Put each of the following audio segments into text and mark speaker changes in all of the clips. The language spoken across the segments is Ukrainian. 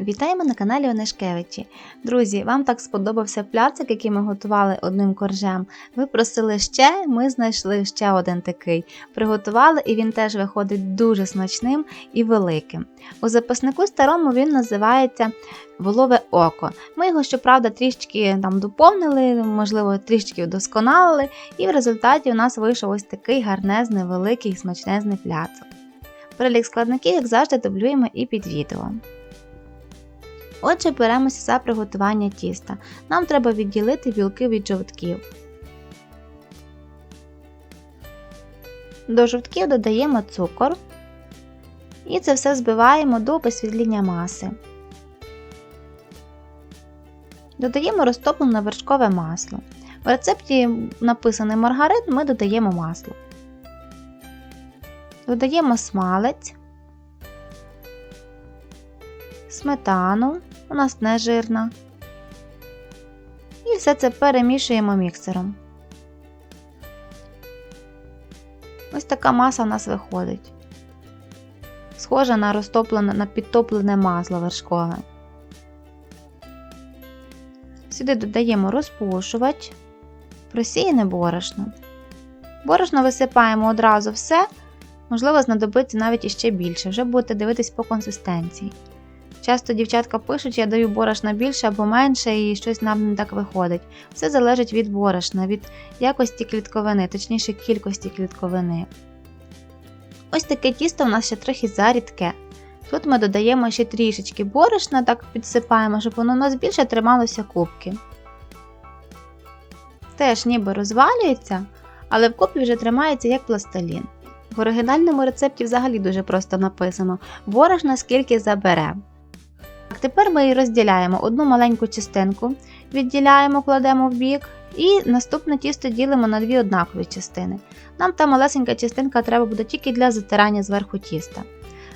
Speaker 1: Вітаємо на каналі Онешкевичі. Друзі, вам так сподобався пляцик, який ми готували одним коржем. Ви просили ще, ми знайшли ще один такий. Приготували, і він теж виходить дуже смачним і великим. У записнику старому він називається Волове око. Ми його, щоправда, трішки там доповнили, можливо, трішки вдосконалили, і в результаті у нас вийшов ось такий гарнезний, великий, смачнезний пляцок. Перелік складників, як завжди, дублюємо і під відео. Отже, беремося за приготування тіста. Нам треба відділити білки від жовтків. До жовтків додаємо цукор і це все збиваємо до посвітління маси. Додаємо розтоплене вершкове масло. В рецепті написаний маргарин, ми додаємо масло. Додаємо смалець, сметану, у нас не жирна. І все це перемішуємо міксером. Ось така маса у нас виходить. Схожа на розтоплене, на підтоплене масло вершкове. Сюди додаємо розпушувач, просіяне борошно. Борошно висипаємо одразу все, можливо, знадобиться навіть іще більше, вже будете дивитись по консистенції. Часто дівчатка пишуть, я даю борошна більше або менше, і щось нам не так виходить. Все залежить від борошна, від якості клітковини, точніше кількості клітковини. Ось таке тісто у нас ще трохи зарідке. Тут ми додаємо ще трішечки борошна, так підсипаємо, щоб воно у нас більше трималося кубки. Теж ніби розвалюється, але в купі вже тримається як пластилін. В оригінальному рецепті взагалі дуже просто написано: борошна скільки забере. Так, Тепер ми її розділяємо одну маленьку частинку, відділяємо, кладемо в бік, і наступне тісто ділимо на дві однакові частини. Нам та малесенька частинка треба буде тільки для затирання зверху тіста.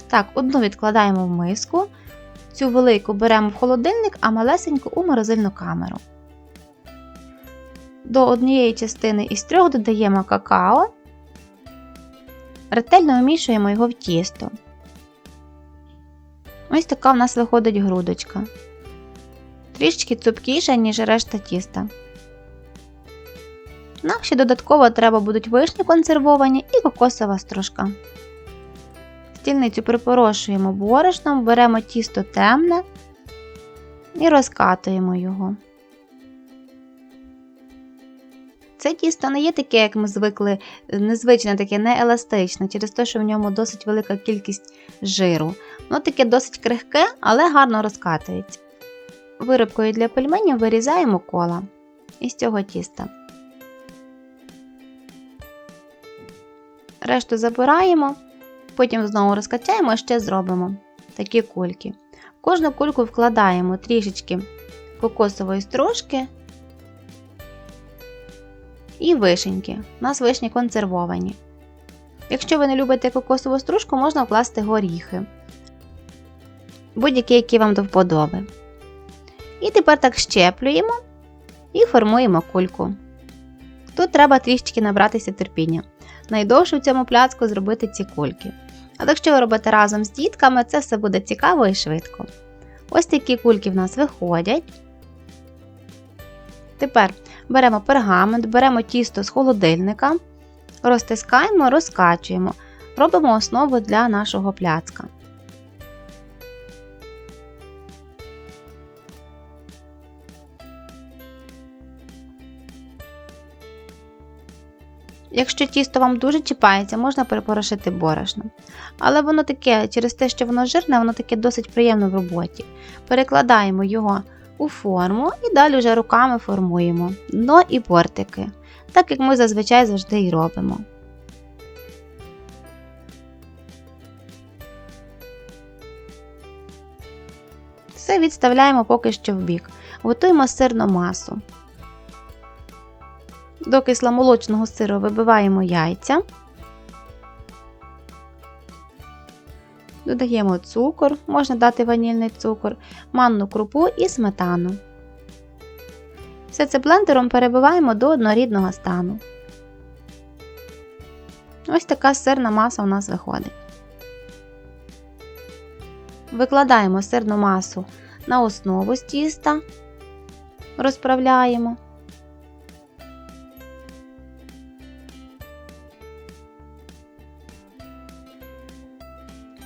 Speaker 1: Так, одну відкладаємо в миску, цю велику беремо в холодильник, а малесеньку у морозильну камеру. До однієї частини із трьох додаємо какао, ретельно вмішуємо його в тісто. Ось така в нас виходить грудочка. Трішки цупкіша, ніж решта тіста. Нам ще додатково треба будуть вишні консервовані і кокосова стружка. Стільницю припорошуємо борошном, беремо тісто темне і розкатуємо його. Це тісто не є таке, як ми звикли, незвичне таке, не еластичне, через те, що в ньому досить велика кількість жиру. Воно таке досить крихке, але гарно розкатується. Виробкою для пельменів вирізаємо кола із цього тіста. Решту забираємо, потім знову розкачаємо і ще зробимо такі кульки. В кожну кульку вкладаємо трішечки кокосової стружки і вишеньки. У нас вишні консервовані. Якщо ви не любите кокосову стружку, можна вкласти горіхи. Будь-які, які вам до вподоби. І тепер так щеплюємо і формуємо кульку. Тут треба трішечки набратися терпіння. Найдовше в цьому пляцку зробити ці кульки. А якщо ви робите разом з дітками, це все буде цікаво і швидко. Ось такі кульки в нас виходять. Тепер беремо пергамент, беремо тісто з холодильника, розтискаємо, розкачуємо, робимо основу для нашого пляцка. Якщо тісто вам дуже чіпається, можна перепорошити борошном. Але воно таке, через те, що воно жирне, воно таке досить приємне в роботі. Перекладаємо його у форму і далі вже руками формуємо дно і бортики, так як ми зазвичай завжди і робимо. Все відставляємо поки що в бік. Готуємо сирну масу. До кисломолочного сиру вибиваємо яйця, додаємо цукор, можна дати ванільний цукор, манну крупу і сметану. Все це блендером перебиваємо до однорідного стану. Ось така сирна маса у нас виходить. Викладаємо сирну масу на основу з тіста, розправляємо.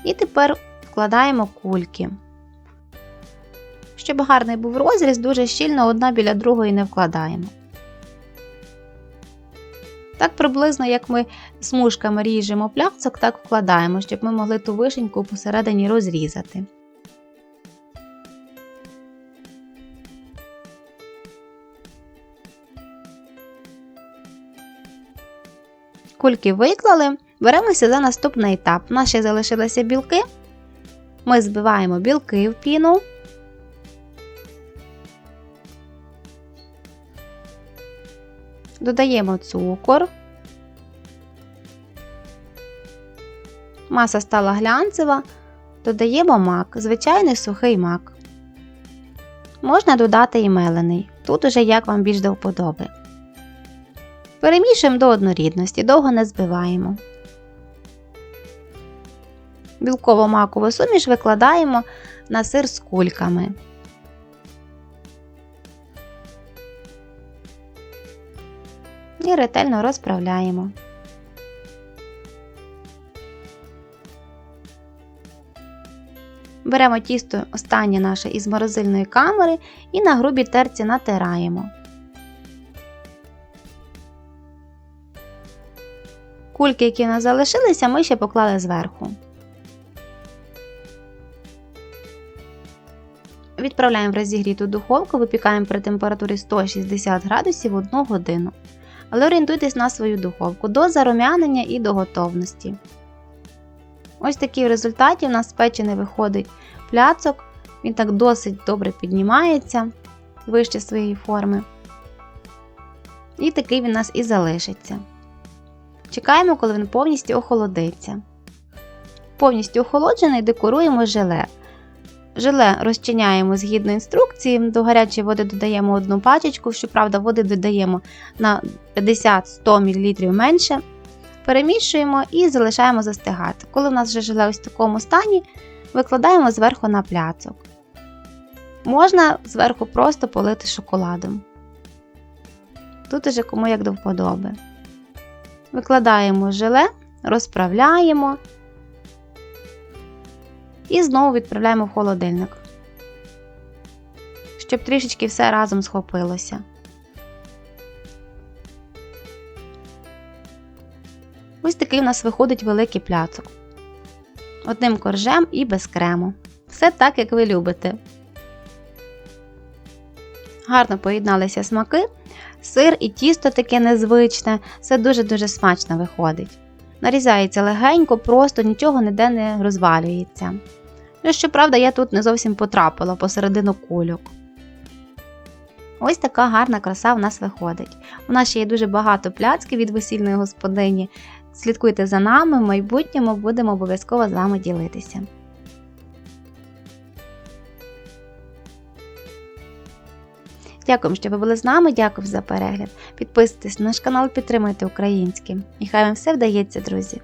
Speaker 1: І тепер вкладаємо кульки. Щоб гарний був розріз, дуже щільно одна біля другої не вкладаємо. Так приблизно, як ми смужками ріжемо пляцок, так вкладаємо, щоб ми могли ту вишеньку посередині розрізати. Кульки виклали, беремося за наступний етап. У нас ще залишилися білки. Ми збиваємо білки в піну. Додаємо цукор. Маса стала глянцева. Додаємо мак, звичайний сухий мак. Можна додати і мелений. Тут уже як вам більш до вподоби. Перемішуємо до однорідності, довго не збиваємо. Білково-макову суміш викладаємо на сир з кульками. І ретельно розправляємо. Беремо тісто останнє наше із морозильної камери і на грубій терці натираємо. Кульки, які у нас залишилися, ми ще поклали зверху. Відправляємо в розігріту духовку, випікаємо при температурі 160 градусів 1 годину. Але орієнтуйтесь на свою духовку до зарум'янення і до готовності. Ось такий в результаті у нас спечений виходить пляцок. Він так досить добре піднімається вище своєї форми. І такий він у нас і залишиться. Чекаємо, коли він повністю охолодиться. Повністю охолоджений декоруємо желе. Желе розчиняємо згідно інструкції. До гарячої води додаємо одну пачечку, щоправда, води додаємо на 50-100 мл менше. Перемішуємо і залишаємо застигати. Коли у нас вже желе ось в такому стані, викладаємо зверху на пляцок. Можна зверху просто полити шоколадом. Тут уже кому як до вподоби. Викладаємо желе, розправляємо і знову відправляємо в холодильник, щоб трішечки все разом схопилося. Ось такий у нас виходить великий пляцок. Одним коржем і без крему. Все так, як ви любите. Гарно поєдналися смаки. Сир і тісто таке незвичне, все дуже-дуже смачно виходить. Нарізається легенько, просто нічого ніде не розвалюється. Ну, щоправда, я тут не зовсім потрапила посередину кульок. Ось така гарна краса в нас виходить. У нас ще є дуже багато пляцків від весільної господині. Слідкуйте за нами, в майбутньому будемо обов'язково з вами ділитися. Дякую, що ви були з нами. Дякую за перегляд. Підписуйтесь на наш канал, підтримуйте українське. І хай вам все вдається, друзі!